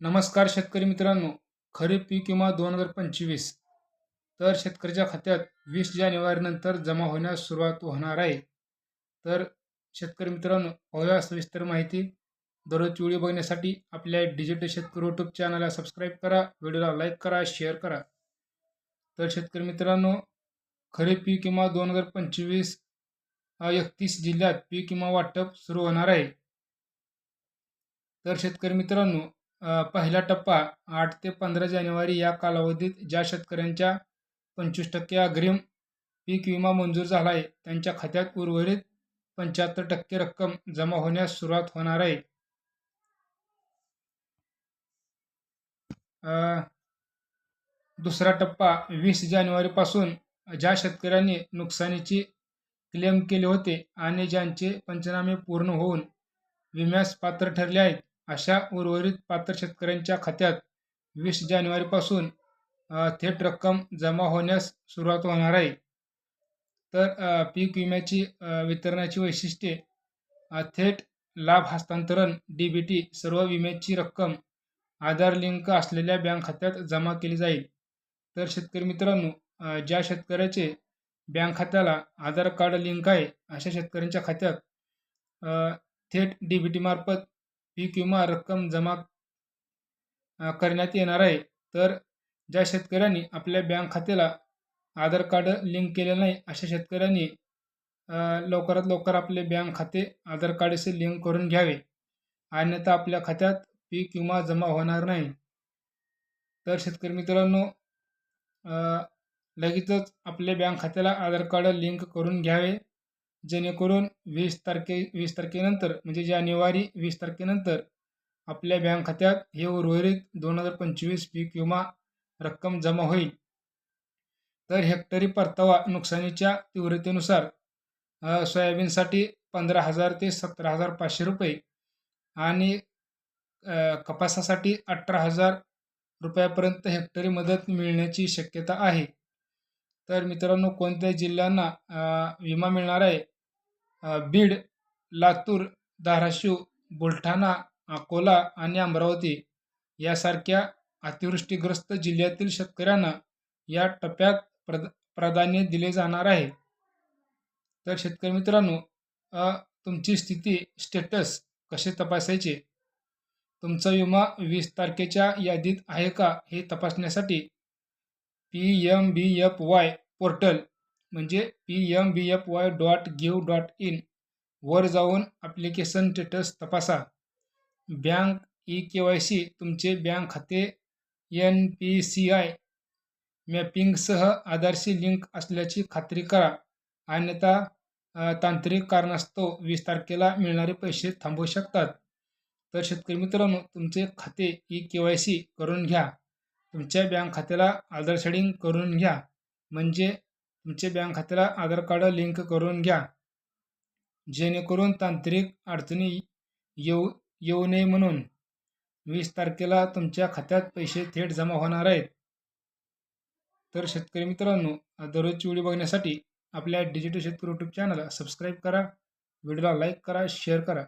नमस्कार शेतकरी मित्रांनो. खरीप पीक विमा दोन हजार पंचवीस. तर शेतकऱ्याच्या खात्यात वीस जानेवारीनंतर जमा होण्यास सुरुवात होणार आहे. तर शेतकरी मित्रांनो पाहूया सविस्तर माहिती. दररोजची व्हिडिओ बघण्यासाठी आपल्या डिजिटल शेतकरी यूट्यूब चॅनलला सबस्क्राईब करा व्हिडिओला लाईक करा शेअर करा. तर शेतकरी मित्रांनो खरीप पीक विमा दोन हजार पंचवीस एकतीस जिल्ह्यात पीक विमा वाटप सुरू होणार आहे. तर शेतकरी मित्रांनो पहिला टप्पा आठ ते पंधरा जानेवारी या कालावधीत ज्या शेतकऱ्यांच्या पंचवीस टक्के अग्रिम पीक विमा मंजूर झाला आहे त्यांच्या खात्यात उर्वरित पंच्याहत्तर टक्के रक्कम जमा होण्यास सुरुवात होणार आहे. दुसरा टप्पा वीस जानेवारीपासून ज्या शेतकऱ्यांनी नुकसानीची क्लेम केले होते आणि ज्यांचे पंचनामे पूर्ण होऊन विम्यास पात्र ठरले आहेत अशा उर्वरित पात्र शेतकऱ्यांच्या खात्यात वीस जानेवारीपासून थेट रक्कम जमा होण्यास सुरुवात होणार आहे. तर पीक विम्याची वितरणाची वैशिष्ट्ये थेट लाभ हस्तांतरण डी बी टी सर्व विम्याची रक्कम आधार लिंक असलेल्या बँक खात्यात जमा केली जाईल. तर शेतकरी मित्रांनो ज्या शेतकऱ्याचे बँक खात्याला आधार कार्ड लिंक आहे अशा शेतकऱ्यांच्या खात्यात थेट डी बी टी मार्फत पीक विमा रक्कम जमा करण्यात येणार आहे. तर ज्या शेतकऱ्यांनी आपल्या बँक खात्याला आधार कार्ड लिंक केलेलं नाही अशा शेतकऱ्यांनी लवकरात लवकर आपले बँक खाते आधार कार्डशी लिंक करून घ्यावे. अन्यथा आपल्या खात्यात पीक विमा जमा होणार नाही. तर शेतकरी मित्रांनो लगेचच आपल्या बँक खात्याला आधार कार्ड लिंक करून घ्यावे. जेणेकरून वीस तारखे वीस तारखेनंतर म्हणजे जानेवारी वीस तारखेनंतर आपल्या बँक खात्यात हे उर्वरित दोन हजार पंचवीस पीक विमा रक्कम जमा होईल. तर हेक्टरी परतावा नुकसानीच्या तीव्रतेनुसार सोयाबीनसाठी पंधरा हजार ते सतरा हजार पाचशे रुपये आणि कपासासाठी अठरा हजार रुपयापर्यंत हेक्टरी मदत मिळण्याची शक्यता आहे. तर मित्रांनो कोणत्या जिल्ह्यांना विमा मिळणार आहे बीड लातूर धाराशिव बुलढाणा अकोला आणि अमरावती यासारख्या अतिवृष्टीग्रस्त जिल्ह्यातील शेतकऱ्यांना या टप्प्यात प्रद प्राधान्य दिले जाणार आहे. तर शेतकरी मित्रांनो तुमची स्थिती स्टेटस कसे तपासायचे? तुमचा विमा वीस तारखेच्या यादीत आहे का हे तपासण्यासाठी P M B F Y portal म्हणजे P M B F Y dot gov dot in वर जाऊन ॲप्लिकेशन स्टेटस तपासा. Bank e K Y C तुमचे बँक खाते एन पी सी आय मॅपिंगसह आधारशी लिंक असल्याची खात्री करा. अन्यथा तांत्रिक कारणास्तव वीस तारखेला मिळणारे पैसे थांबवू शकतात. तर शेतकरी मित्रांनो तुमचे खाते ई के वाय सी करून घ्या. तुमच्या बँक खात्याला आधार शेडिंग करून घ्या. म्हणजे तुमच्या बँक खात्याला आधार कार्ड लिंक करून घ्या. जेणेकरून तांत्रिक अडचणी येऊ येऊ नये म्हणून. वीस तारखेला तुमच्या खात्यात पैसे थेट जमा होणार आहेत. तर शेतकरी मित्रांनो दररोजची व्हिडिओ बघण्यासाठी आपल्या डिजिटल शेतकरी यूट्यूब चॅनलला सबस्क्राईब करा. व्हिडिओला लाईक करा शेअर करा.